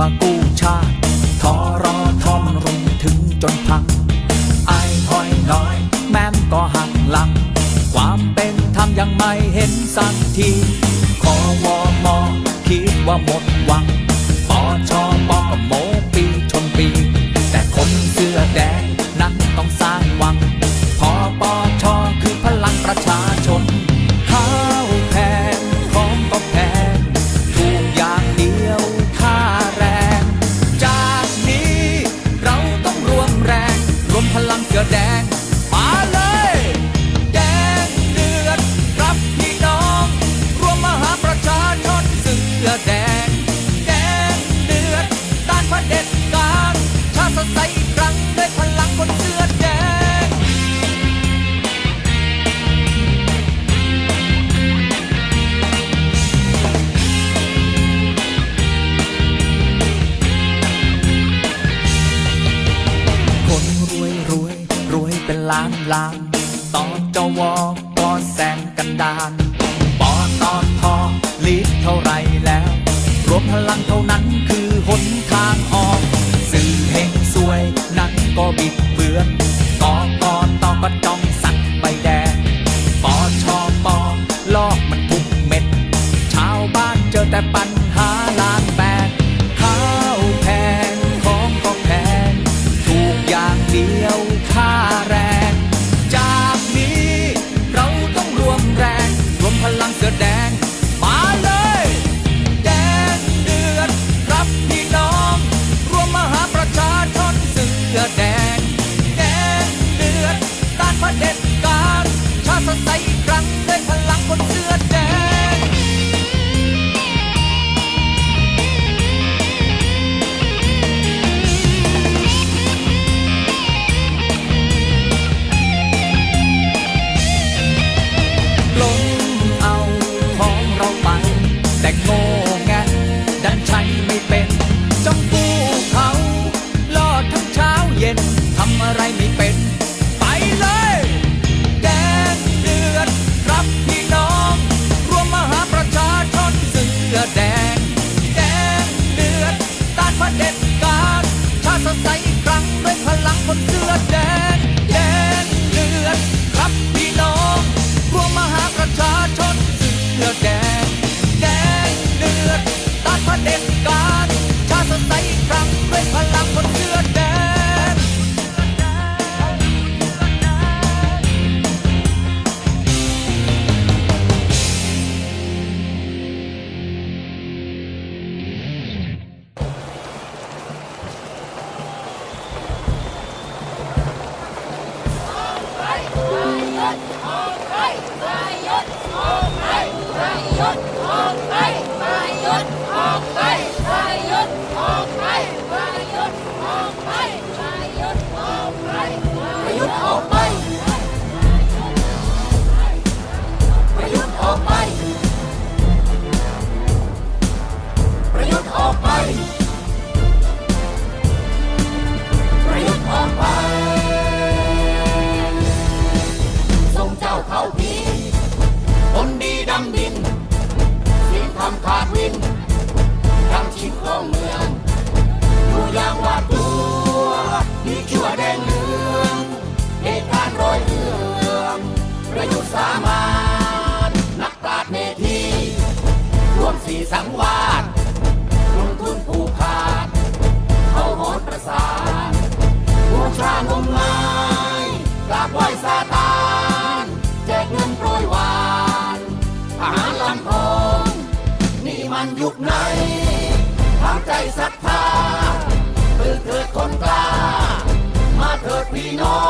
มากู้ชาติทอรอทอมรมถึงจนพัง ไอ้หอยน้อย แม่มก็หักหลัง ความเป็นธรรมยังไม่เห็นสักทีขอวอมอคิดว่าหมดหวังปอชอปอโม ล้านล้านต่อจวก็แสงกันดานปอตอทอลีดเท่าไรแล้ว รวมพลังเท่านั้นคือหนทางออก สื่อเฮงสวยนั้นก็บิดเบือน เสื้ ประยุทธ์ออกไปประยุทธ์ออกไปส่งเจ้าเข้าพีคนดีดำดิน ทำชิดของเมืองดูอย่างหวาดกลัวมีชั่วแดงเหลืองเหตุการณ์โรยเรื่องประยุทธ์สามารถนักปราชญ์เมธีร่วมสีสังวาสลงทุนผูกขาด เขาโหดประสานบูชางมงายกราบไหว้ซาตานแจกเงินโปรยหวานทหารลำโพงนี่มันยุคไหน ศรัทธาตื่นเถิดคนกล้า มาเถิดพี่น้อง